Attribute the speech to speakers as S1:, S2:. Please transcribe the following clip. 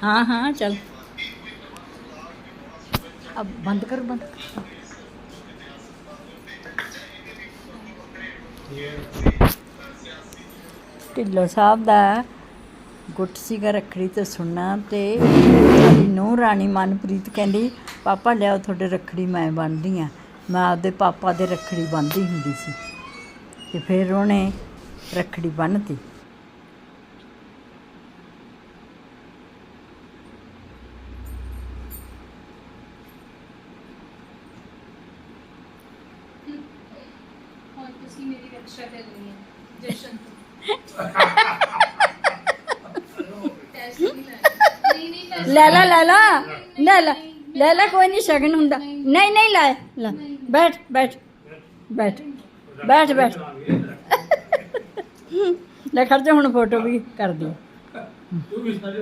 S1: हाँ हाँ चल अब बंद कर बंद कर ਢਿੱਲੋਂ ਸਾਹਿਬ ਦਾ ਗੁੱਟ ਸੀਗਾ ਰੱਖੜੀ ਤੇ ਸੁਣਨਾ ਤੇ ਸਾਡੀ ਨੂੰਹ ਰਾਣੀ ਮਨਪ੍ਰੀਤ ਕਹਿੰਦੀ ਪਾਪਾ ਲਿਆਓ ਤੁਹਾਡੇ ਰੱਖੜੀ ਮੈਂ ਬੰਨ੍ਹਦੀ ਆ ਮੈਂ ਆਪਦੇ ਪਾਪਾ ਦੇ ਰੱਖੜੀ ਬੰਨ੍ਹਦੀ ਹੁੰਦੀ ਸੀ ਤੇ ਫਿਰ ਉਹਨੇ ਰੱਖੜੀ ਬੰਨ੍ਹਤੀ
S2: ਤੁਸੀਂ ਮੇਰੀ ਰੱਖਿਆ ਕਰਨੀ ਹੈ ਜਸ਼ਨ ਟੈਸਟ ਨਹੀਂ ਲੈਣਾ ਨਹੀਂ ਨਹੀਂ ਟੈਸਟ
S1: ਲੈ ਲਾ ਲੈ ਲਾ ਲੈ ਲਾ ਲੈ ਲਾ ਕੋਈ ਨਹੀਂ ਸ਼ਗਨ ਹੁੰਦਾ ਨਹੀਂ ਨਹੀਂ ਲੈ ਲੈ ਬੈਠ ਬੈਠ ਬੈਠ ਬੈਠ ਬੈਠ ਲੈ ਖੜ ਜਾ ਹੁਣ ਫੋਟੋ ਵੀ ਕਰ ਦਿਓ
S3: ਤੂੰ ਵੀ ਸਾਡੇ